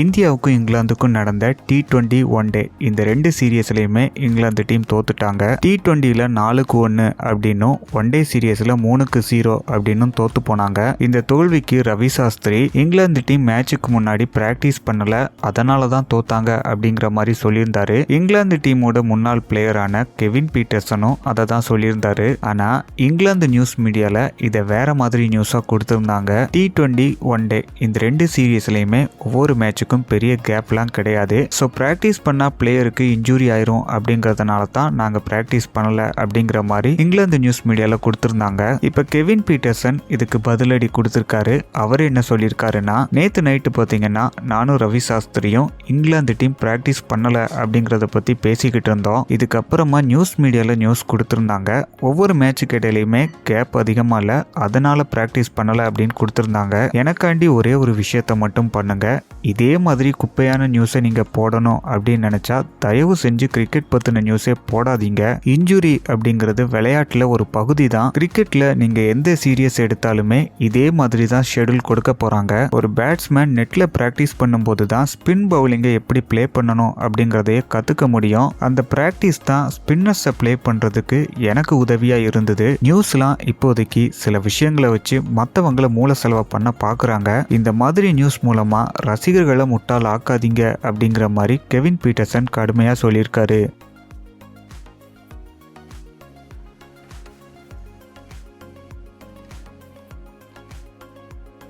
இந்தியாவுக்கும் இங்கிலாந்துக்கும் நடந்த T twenty one day இந்த ரெண்டு சீரியஸ்லையுமே இங்கிலாந்து டீம் தோத்துட்டாங்க. டி டுவெண்ட்டியில் நாலுக்கு ஒன்று அப்படின்னும் ஒன் டே சீரியஸில் மூணுக்கு ஜீரோ அப்படின்னும் தோத்து போனாங்க. இந்த தோல்விக்கு ரவி சாஸ்திரி இங்கிலாந்து டீம் மேட்சுக்கு முன்னாடி பிராக்டிஸ் பண்ணல அதனால தான் தோத்தாங்க அப்படிங்கிற மாதிரி சொல்லியிருந்தாரு. இங்கிலாந்து டீமோட முன்னாள் பிளேயரான கெவின் பீட்டர்சனும் அதை தான் சொல்லியிருந்தாரு. ஆனால் இங்கிலாந்து நியூஸ் மீடியாவில் இதை வேற மாதிரி நியூஸாக கொடுத்துருந்தாங்க. டி டுவெண்ட்டி ஒன் டே இந்த ரெண்டு சீரியஸ்லையுமே ஒவ்வொரு மேட்ச் மேட்சுக்கும் பெரிய கேப்லாம் கிடையாது. ஸோ ப்ராக்டிஸ் பண்ணால் பிளேயருக்கு இன்ஜூரி ஆயிரும் அப்படிங்கிறதுனால தான் நாங்கள் ப்ராக்டிஸ் பண்ணல அப்படிங்கிற மாதிரி இங்கிலாந்து நியூஸ் மீடியாவில் கொடுத்துருந்தாங்க. இப்போ கெவின் பீட்டர்சன் இதுக்கு பதிலடி கொடுத்துருக்காரு. அவர் என்ன சொல்லியிருக்காருன்னா நேற்று நைட்டு பார்த்தீங்கன்னா நானும் ரவி சாஸ்திரியும் இங்கிலாந்து டீம் ப்ராக்டிஸ் பண்ணலை அப்படிங்கிறத பற்றி பேசிக்கிட்டு இருந்தோம். இதுக்கப்புறமா நியூஸ் மீடியாவில் நியூஸ் கொடுத்துருந்தாங்க. ஒவ்வொரு மேட்சுக்கு இடையிலையுமே கேப் அதிகமாக இல்லை. அதனால ப்ராக்டிஸ் பண்ணலை அப்படின்னு கொடுத்துருந்தாங்க. எனக்காண்டி ஒரே ஒரு விஷயத்த மட்டும் பண்ணுங்க. இதே மாதிரி குப்பையான நியூஸை நீங்கள் போடணும் அப்படின்னு நினச்சா தயவு செஞ்சு கிரிக்கெட் பற்றின நியூஸே போடாதீங்க. இன்ஜுரி அப்படிங்கிறது விளையாட்டில் ஒரு பகுதி தான் கிரிக்கெட்டில் நீங்கள் எந்த சீரியஸ் எடுத்தாலுமே இதே மாதிரி தான் ஷெடியூல் கொடுக்க போகிறாங்க ஒரு பேட்ஸ்மேன் நெட்டில் ப்ராக்டிஸ் பண்ணும்போது தான் ஸ்பின் பவுலிங்கை எப்படி ப்ளே பண்ணணும் அப்படிங்கிறதையே கற்றுக்க முடியும். அந்த ப்ராக்டிஸ் தான் ஸ்பின்னர்ஸை ப்ளே பண்ணுறதுக்கு எனக்கு உதவியாக இருந்தது. நியூஸ்லாம் இப்போதைக்கு சில விஷயங்களை வச்சு மற்றவங்களை மூல செலவை பண்ண பார்க்குறாங்க இந்த மாதிரி நியூஸ் மூலமாக ரசிகர்களை முட்டாள் ஆக்காதீங்க அப்படிங்கிற மாதிரி கெவின் பீட்டர்சன் கடுமையாக சொல்லியிருக்காரு.